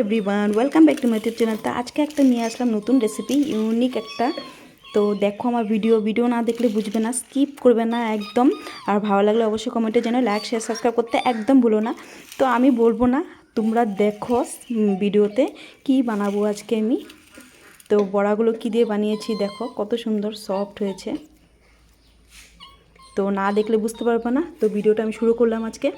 Everyone, welcome back to my YouTube channel. তো আজকে একটা নিয়ে আসলাম নতুন রেসিপি ইউনিক একটা। তো দেখো আমার ভিডিও ভিডিও না দেখলে বুঝবে না স্কিপ করবে না একদম। আর ভালো লাগলে অবশ্যই কমেন্টে যেন লাইক শেয়ার সাবস্ক্রাইব করতে একদম ভুলো না। তো আমি বলব না, তোমরা দেখো ভিডিওতে কি বানাবো আজকে আমি। তো বড়াগুলো কী দিয়ে বানিয়েছি দেখো, কত সুন্দর সফট হয়েছে। তো না দেখলে বুঝতে পারবে না, তো ভিডিওটা আমি শুরু করলাম আজকে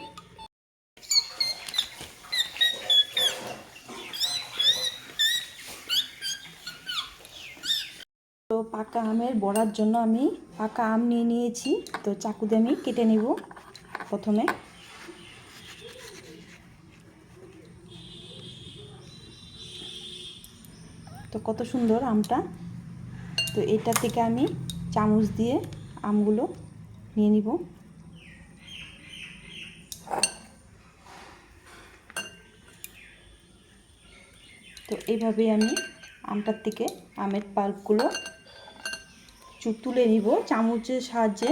তো পাকা আমের বড়ার জন্য আমি পাকা আম নিয়ে নিয়েছি। তো চাকু দিয়ে আমি কেটে নেব প্রথমে। তো কত সুন্দর আমটা। তো এটা থেকে আমি চামচ দিয়ে আমগুলো নিয়ে নিব। তো এইভাবেই আমি আমটার থেকে আমের পাল্পগুলো তুলে নিব চামচের সাহায্যে।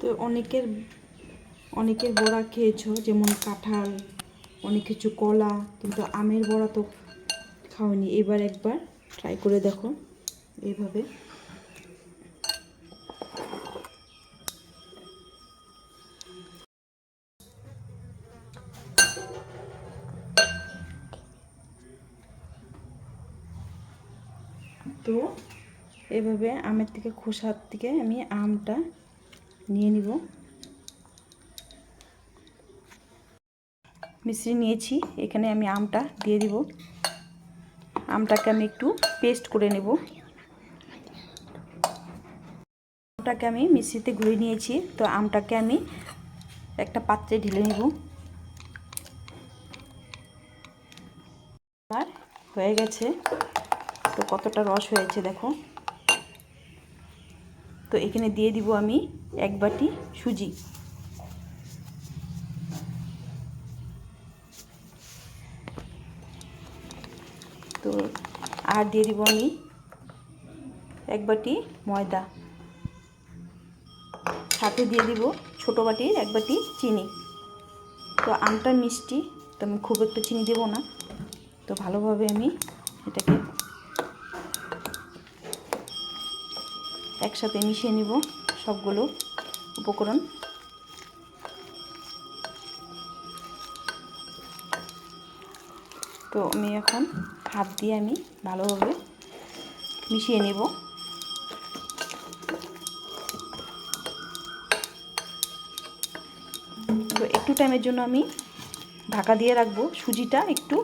তো অনেকের অনেকের বড়া খেয়েছো, যেমন কাঁঠাল, অনেক কিছু কলা, কিন্তু আমের বড়া তো খাওনি। এবার একবার ট্রাই করে দেখো এইভাবে। তো এভাবে আমের থেকে খোসার থেকে আমি আমটা নিয়ে নিব। মিশ্রি নিয়েছি। এখানে আমি আমটা দিয়ে দিব। আমটাকে আমি একটু পেস্ট করে নেব। আমটাকে আমি মিশ্রিতে ঘুরে নিয়েছি। তো আমটাকে আমি একটা পাত্রে ঢেলে নেব। আর হয়ে গেছে। তো কতটা রস হয়েছে দেখো। তো এখানে দিয়ে দিব আমি এক বাটি সুজি। তো আর দিয়ে দিব আমি এক বাটি ময়দা। সাথে দিয়ে দিব ছোটো বাটির এক বাটি চিনি। তো আমটা মিষ্টি, তো আমি খুব একটু চিনি দেবো না। তো ভালোভাবে আমি এটাকে একসাথে মিশিয়ে নিব সবগুলো উপকরণ। তো আমি এখন হাত দিয়ে আমি ভালোভাবে মিশিয়ে নেব। তো একটু টাইমের জন্য আমি ঢাকা দিয়ে রাখব, সুজিটা একটু।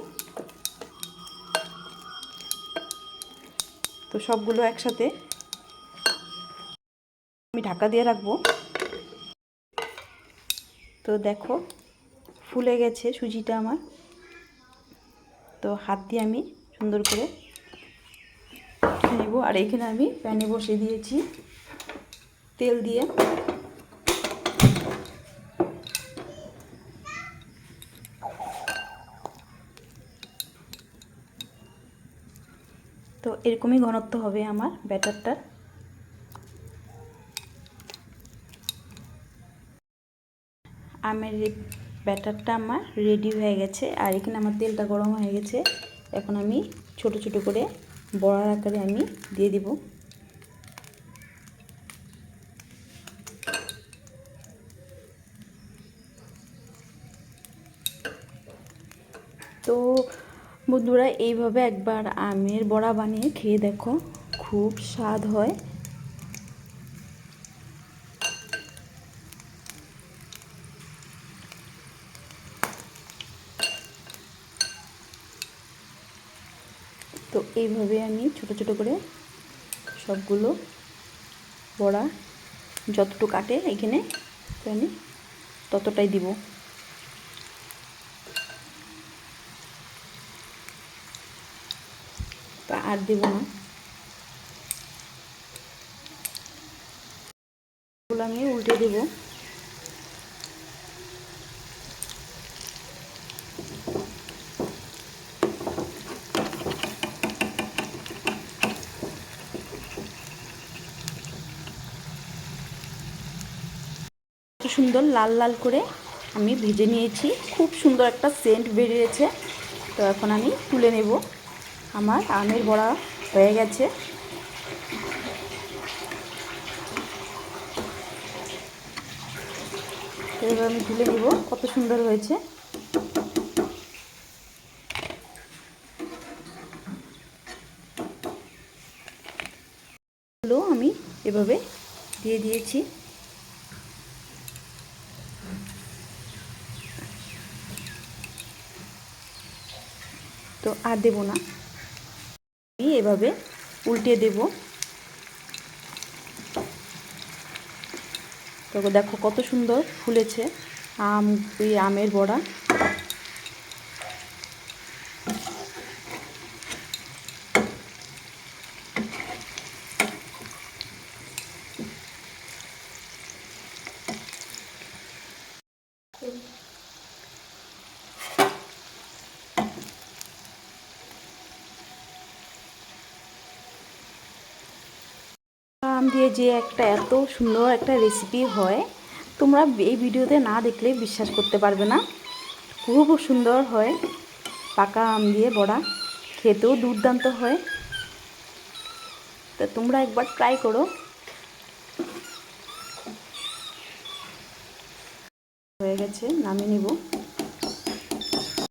তো সবগুলো একসাথে আমি ঢাকা দিয়ে রাখব। তো দেখো, ফুলে গেছে সুজিটা আমার। তো হাত দিয়ে আমি সুন্দর করে নেব। আর এখানে আমি প্যানে বসে দিয়েছি তেল দিয়ে। তো এরকমই ঘনত্ব হবে আমার ব্যাটারটার। আমের ব্যাটারটা আমার রেডি হয়ে গেছে। আর এখানে আমার তেলটা গরম হয়ে গেছে। এখন আমি ছোট ছোট করে বড়ার আকারে আমি দিয়ে দিব। তো বন্ধুরা, এইভাবে একবার আমের বড়া বানিয়ে খেয়ে দেখো। খুব স্বাদ হয়। তো এইভাবে আমি ছোট ছোট করে সবগুলো বড়া যতটুকু কাটে এখানে আমি ততটাই দিব। তা আর দেব না। আমি উল্টে দেবো। সুন্দর লাল লাল করে আমি ভেজে নিয়েছি। খুব সুন্দর একটা সেন্ট বেরিয়েছে। তো এখন আমি তুলে নেব। আমার আমের বড়া হয়ে গেছে। এবার আমি তুলে নেব কত সুন্দর হয়েছে। আমি এভাবে দিয়ে দিয়েছি। তো আর দেবো না। আমি এভাবে উল্টে দেব। তো দেখো কত সুন্দর ফুলেছে আম, এই আমের বড়া। আম দিয়ে যে একটা এত সুন্দর একটা রেসিপি হয়, তোমরা এই ভিডিওতে না দেখলে বিশ্বাস করতে পারবে না। খুব সুন্দর হয়, পাকা আম দিয়ে বড়া, খেতেও দুর্দান্ত হয়। তা তোমরা একবার ট্রাই করো। হয়ে গেছে, নামিয়ে নেব।